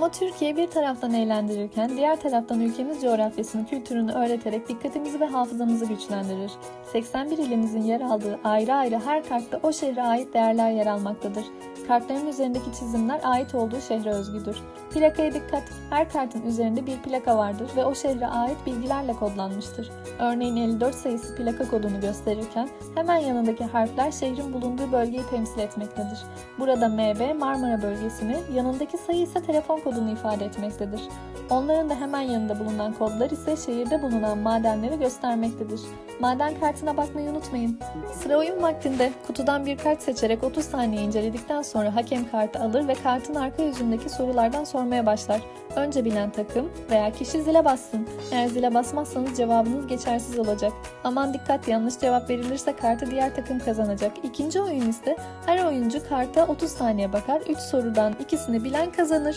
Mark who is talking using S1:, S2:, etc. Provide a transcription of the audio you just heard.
S1: Ama Türkiye bir taraftan eğlendirirken diğer taraftan ülkemiz coğrafyasını, kültürünü öğreterek dikkatimizi ve hafızamızı güçlendirir. 81 ilimizin yer aldığı ayrı ayrı her kartta o şehre ait değerler yer almaktadır. Kartların üzerindeki çizimler ait olduğu şehre özgüdür. Plakaya dikkat. Her kartın üzerinde bir plaka vardır ve o şehre ait bilgilerle kodlanmıştır. Örneğin 54 sayısı plaka kodunu gösterirken hemen yanındaki harfler şehrin bulunduğu bölgeyi temsil etmektedir. Burada MB Marmara bölgesini, yanındaki sayı ise telefon kodunu ifade etmektedir. Onların da hemen yanında bulunan kodlar ise şehirde bulunan madenleri göstermektedir. Maden kartına bakmayı unutmayın. Sıra oyun vaktinde kutudan bir kart seçerek 30 saniye inceledikten sonra hakem kartı alır ve kartın arka yüzündeki sorulardan sormaya başlar. Önce bilen takım veya kişi zile bassın. Eğer zile basmazsanız cevabınız geçersiz olacak. Aman dikkat yanlış cevap verilirse kartı diğer takım kazanacak. İkinci oyun ise her oyuncu karta 30 saniye bakar. 3 sorudan ikisini bilen kazanır.